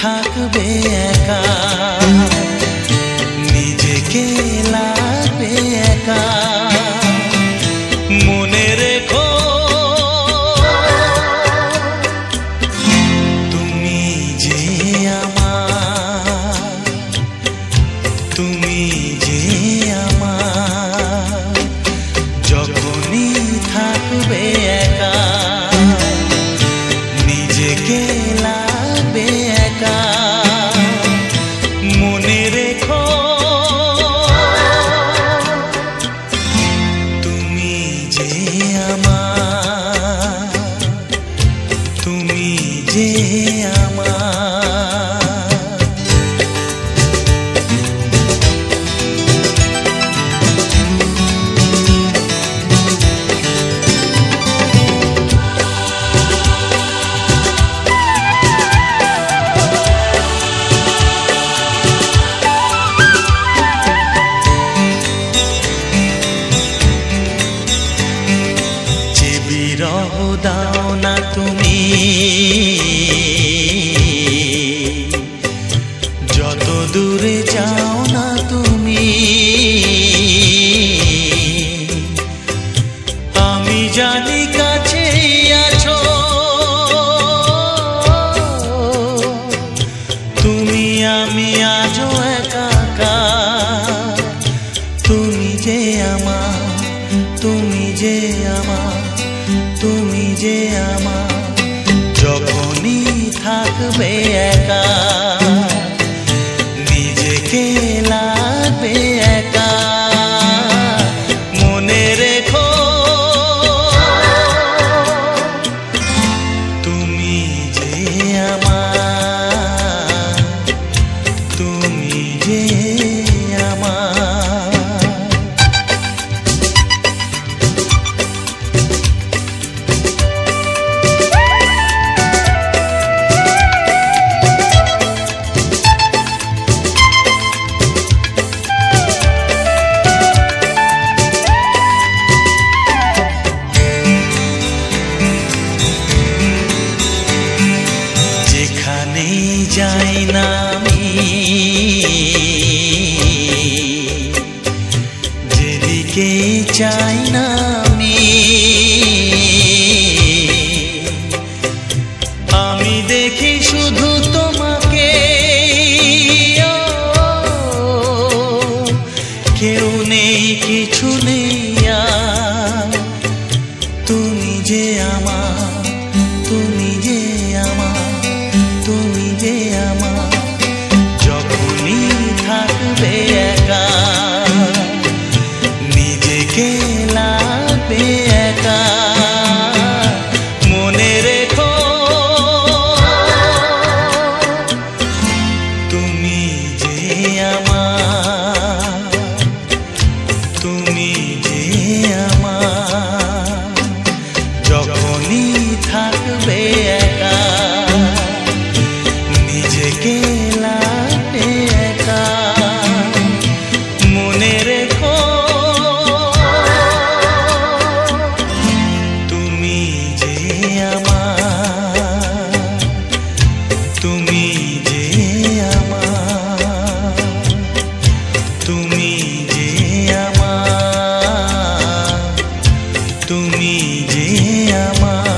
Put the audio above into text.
থাকবে একা। না তুমি। যত দূরে যাও না তুমি। আমি জানি কাছে আছো। তুমি আমি আজও থাকবে একা। নিজেকে লাগবে একা। মনে রেখো। তুমি যে আমার তুমি যে চাই না আমি। আমি দেখি শুধু যে আমার